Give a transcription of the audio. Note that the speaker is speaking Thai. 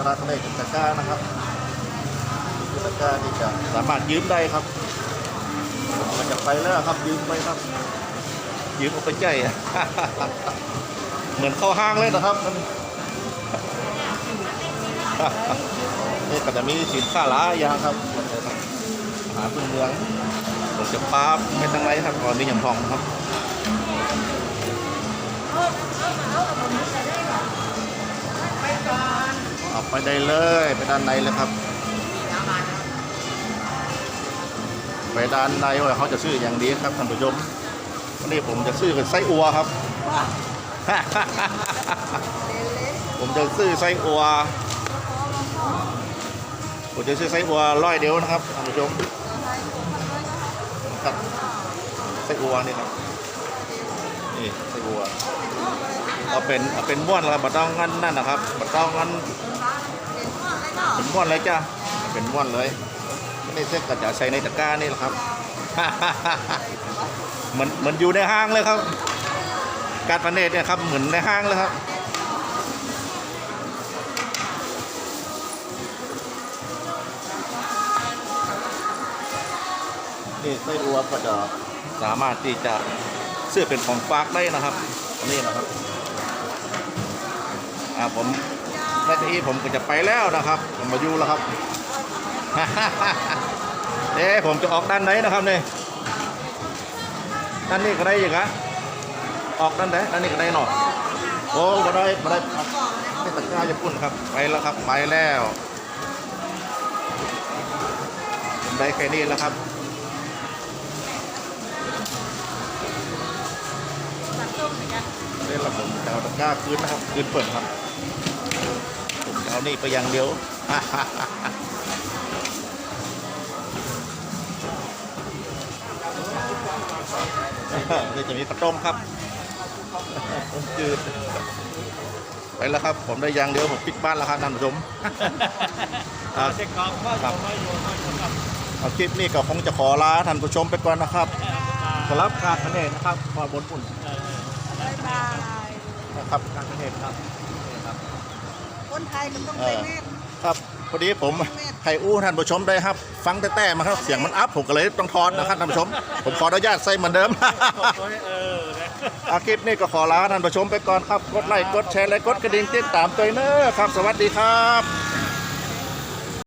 ตลาดทะเลจุดตะกร้านะครับจุดตะกร้าที่จะสามารถยืมได้ครับผมก็จะไปแล้วครับยืมไปครับ ยืมเอาไปใจเหมือนเข้าห้างเลยนะครับนี่ก็จะมีสินค้าหลายอย่างครับอาหารพื้นเมืองผมจะปาเป็นตังไรครับก่อนมีอย่างทองครับ ไปได้เลยไปด้านในเลยครับไปด้านในว่าเขาจะซื้ออย่างดีครับท่านผู้ชมวันนี้ผมจะซื้อเป็นไส้อัวครับ ผมจะซื้อไส้อัวผมจะซื้อไส้อัวร้อยเดียวนะครับท่านผู้ชมครับไส้อัวนี่ครับนี่ไส้อัวเอาเป็นเอาเป็นม้วนแล้วบัดต้องงั้นนั่นนะครับบัดต้องงั้น เป็นม้วนเลยจ้าเป็นม้วนเลยนี่เส้นก็จะใส่ในตะกร้านี่แหละครับเหมือนเหมือนอยู่ในห้างเลยครับ การประเนตเนี่ยครับเหมือนในห้างเลยครับนี่ไส้อัวก็จะสามารถที่จะซื้อเป็นของฝากได้นะครับนี่นะครับอ่าผม นาทีผมก็จะไปแล้วนะครับ ผมมาอยู่แล้วครับ เอ๊ะผมจะออกด้านไหนนะครับเนี่ยด้านนี้ก็ได้ยังไงออกด้านไหนด้านนี้ก็ได้หนอโอ้ก็ได้ก็ได้ครับไม่ตะกร้าจะพุ่นครับ ไปแล้วครับ ไปแล้วผมได้แค่นี้แล้วครับเล่นระบบแถวตะกร้าคืนนะครับคืนเปิดครับผมจะ เอานี่ไปอย่างเดียวนี่จะมีข้าต้มครับจืดไปแล้วครับ ผมได้ยางเดียวผมปิดบ้านแล้วครับท่านผู้ชมอาเช็คของก็ครับไม่อยู่พ่อยู่ครับเอาคลิปนี้ก็คงจะขอลาท่านผู้ชมไปก่อนนะครับสำหรับการพเนตนะครับขอบนอุ่นบายบายนะครับการพเนตครับนี่ครับ คนไทยมันต้องเป็นแม่ครับพอดีผมไข่อู้ท่านผู้ชมได้ครับ ฟังแต่แต่มาครับเสียงมันอัพผมก็เลยต้องทอนนะครับท่านผู้ชม ผมขออนุญาตใส่เหมือนเดิมเออนะอาคลิปนี้ก็ขอลาท่านผู้ชมไปก่อนครับ กดไลค์กดแชร์และกดกระดิ่งติดตามตัวเนอร์ครับ สวัสดีครับ